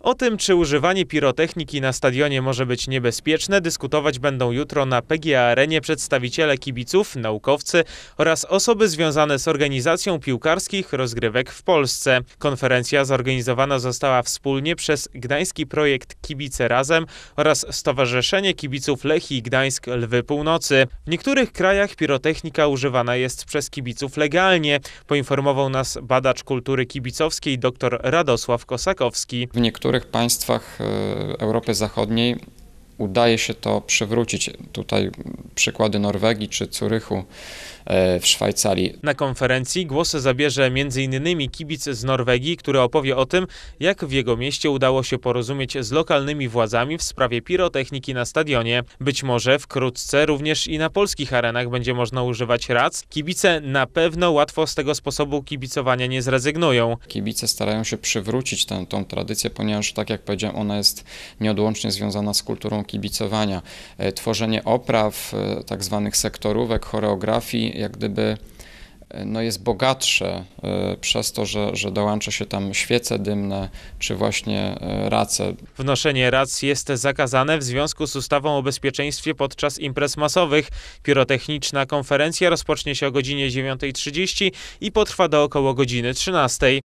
O tym, czy używanie pirotechniki na stadionie może być niebezpieczne, dyskutować będą jutro na PGA Arenie przedstawiciele kibiców, naukowcy oraz osoby związane z organizacją piłkarskich rozgrywek w Polsce. Konferencja zorganizowana została wspólnie przez Gdański Projekt Kibice Razem oraz Stowarzyszenie Kibiców Lechii Gdańsk Lwy Północy. W niektórych krajach pirotechnika używana jest przez kibiców legalnie, poinformował nas badacz kultury kibicowskiej dr Radosław Kosakowski. W niektórych państwach e, Europy Zachodniej udaje się to przywrócić. Tutaj przykłady Norwegii czy Curychu e, w Szwajcarii. Na konferencji głos zabierze m.in. kibic z Norwegii, który opowie o tym, jak w jego mieście udało się porozumieć z lokalnymi władzami w sprawie pirotechniki na stadionie. Być może wkrótce również i na polskich arenach będzie można używać rac. Kibice na pewno łatwo z tego sposobu kibicowania nie zrezygnują. Kibice starają się przywrócić tę, tą tradycję, ponieważ, tak jak powiedziałem, ona jest nieodłącznie związana z kulturą kibicowania. E, Tworzenie opraw, e, tak zwanych sektorówek, choreografii, jak gdyby e, no jest bogatsze e, przez to, że, że dołącza się tam świece dymne, czy właśnie e, race. Wnoszenie rac jest zakazane w związku z ustawą o bezpieczeństwie podczas imprez masowych. Pirotechniczna konferencja rozpocznie się o godzinie 9.30 i potrwa do około godziny 13.